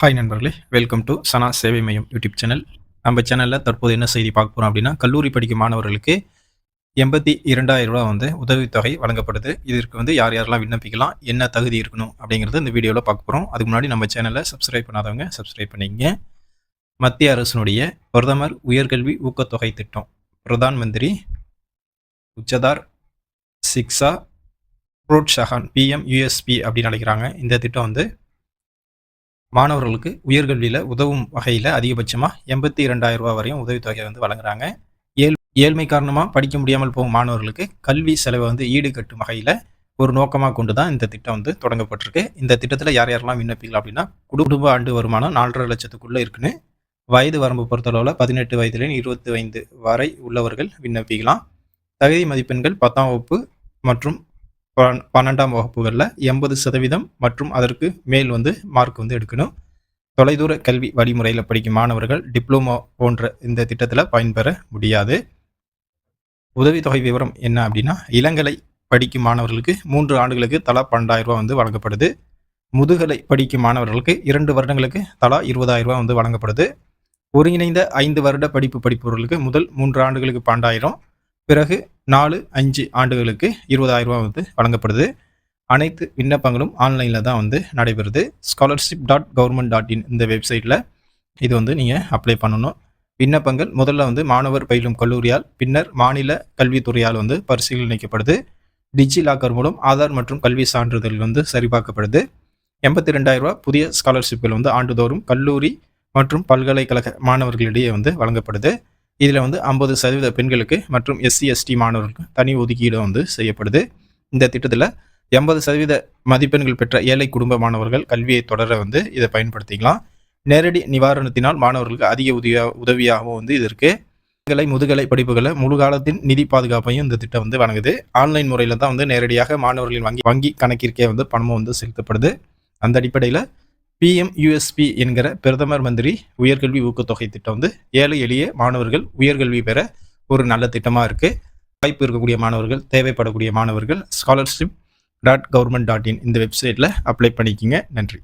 Hi நண்பர்களே welcome to சனா சேவை மையம் யூடியூப் சேனல் நம்ம சேனலில் தற்போது என்ன செய்தி பார்க்க போகிறோம் அப்படின்னா கல்லூரி படிக்கும் மாணவர்களுக்கு எண்பத்தி இரண்டாயிரம் ரூபா வந்து உதவித்தொகை வழங்கப்படுது. இதற்கு வந்து யார் யாரெல்லாம் விண்ணப்பிக்கலாம் என்ன தகுதி இருக்கணும் அப்படிங்கிறது இந்த வீடியோவில் பார்க்க போகிறோம் அதுக்கு முன்னாடி நம்ம சேனலை சப்ஸ்கிரைப் பண்ணாதவங்க சப்ஸ்கிரைப் பண்ணிக்கங்க. மத்திய அரசினுடைய பிரதமர் உயர்கல்வி ஊக்கத்தொகை திட்டம். பிரதான் மந்திரி உச்சதார் சிக்ஸா புரோட்சகான் பிஎம் யூஎஸ்பி அப்படின்னு அழைக்கிறாங்க. இந்த திட்டம் வந்து மாணவர்களுக்கு உயர்கல்வியில் உதவும் வகையில் அதிகபட்சமாக எண்பத்தி இரண்டாயிரம் ரூபா வரையும் உதவித்தொகை வந்து வழங்குறாங்க. ஏழ் ஏழ்மை காரணமாக படிக்க முடியாமல் போகும் மாணவர்களுக்கு கல்வி செலவை வந்து ஈடுகட்டும் வகையில் ஒரு நோக்கமாக கொண்டு தான் இந்த திட்டம் வந்து தொடங்கப்பட்டிருக்கு. இந்த திட்டத்தில் யார் யாரெல்லாம் விண்ணப்பிக்கலாம் அப்படின்னா குடும்ப ஆண்டு வருமானம் நாலரை லட்சத்துக்குள்ளே இருக்குன்னு வயது வரம்பு பொறுத்தளவில் பதினெட்டு வயதுலேருந்து இருபத்தி ஐந்து வரை உள்ளவர்கள் விண்ணப்பிக்கலாம். தகுதி மதிப்பெண்கள் பத்தாம் வகுப்பு மற்றும் பன்னெண்டாம் வகுப்புகளில் எண்பது சதவீதம் மற்றும் அதற்கு மேல் வந்து மார்க் வந்து எடுக்கணும். தொலைதூர கல்வி வழிமுறையில் படிக்கும் மாணவர்கள் டிப்ளமோ போன்ற இந்த திட்டத்தில் பயன்பெற முடியாது. உதவித்தொகை விவரம் என்ன அப்படின்னா இளங்கலை படிக்கும் மாணவர்களுக்கு மூன்று ஆண்டுகளுக்கு தலா பன்னெண்டாயிரம் ரூபா வந்து வழங்கப்படுது. முதுகலை படிக்கும் மாணவர்களுக்கு இரண்டு வருடங்களுக்கு தலா இருபதாயிரம் ரூபா வந்து வழங்கப்படுது. ஒருங்கிணைந்த ஐந்து வருட படிப்பு படிப்பவர்களுக்கு முதல் மூன்று ஆண்டுகளுக்கு பன்னெண்டாயிரம் பிறகு நாலு அஞ்சு ஆண்டுகளுக்கு இருபதாயிரரூபா வந்து வழங்கப்படுது. அனைத்து விண்ணப்பங்களும் ஆன்லைனில் தான் வந்து நடைபெறுது. Scholarship dot government dot in இந்த வெப்சைட்டில் இது வந்து நீங்கள் அப்ளை பண்ணணும். விண்ணப்பங்கள் முதல்ல வந்து மாணவர் பயிலும் கல்லூரியால் பின்னர் மாநில கல்வித்துறையால் வந்து பரிசீலனைக்கப்படுது. டிஜி லாக்கர் மூலம் ஆதார் மற்றும் கல்வி சான்றிதழ் வந்து சரிபார்க்கப்படுது. எண்பத்தி ரெண்டாயிரரூபா புதிய ஸ்காலர்ஷிப்கள் வந்து ஆண்டுதோறும் கல்லூரி மற்றும் பல்கலைக்கழக மாணவர்களிடையே வந்து வழங்கப்படுது. இதில் வந்து ஐம்பது சதவீத பெண்களுக்கு மற்றும் எஸ்சி எஸ்டி மாணவர்களுக்கு தனி ஒதுக்கீடு வந்து செய்யப்படுது. இந்த திட்டத்தில் எண்பது சதவீத மதிப்பெண்கள் பெற்ற ஏழை குடும்ப மாணவர்கள் கல்வியை தொடர வந்து இதை பயன்படுத்திக்கலாம். நேரடி நிவாரணத்தினால் மாணவர்களுக்கு அதிக உதவியா உதவியாகவும் வந்து இது இருக்குது முதுகலை முதுகலை படிப்புகளை முழு காலத்தின் நிதி பாதுகாப்பையும் இந்த திட்டம் வந்து வழங்குது. ஆன்லைன் முறையில் தான் வந்து நேரடியாக மாணவர்களின் வங்கி வங்கி கணக்கிற்கே வந்து பணமும் வந்து செலுத்தப்படுது. அந்த அடிப்படையில் பிஎம் யூஎஸ்பி என்கிற பிரதமர் மந்திரி உயர்கல்வி ஊக்கத்தொகை திட்டம் வந்து ஏழை எளிய மாணவர்கள் உயர்கல்வி பெற ஒரு நல்ல திட்டமாக இருக்குது வாய்ப்பு இருக்கக்கூடிய மாணவர்கள் தேவைப்படக்கூடிய மாணவர்கள் scholarship dot government dot in இந்த வெப்சைட்டில் அப்ளை பண்ணிக்கிங்க. நன்றி.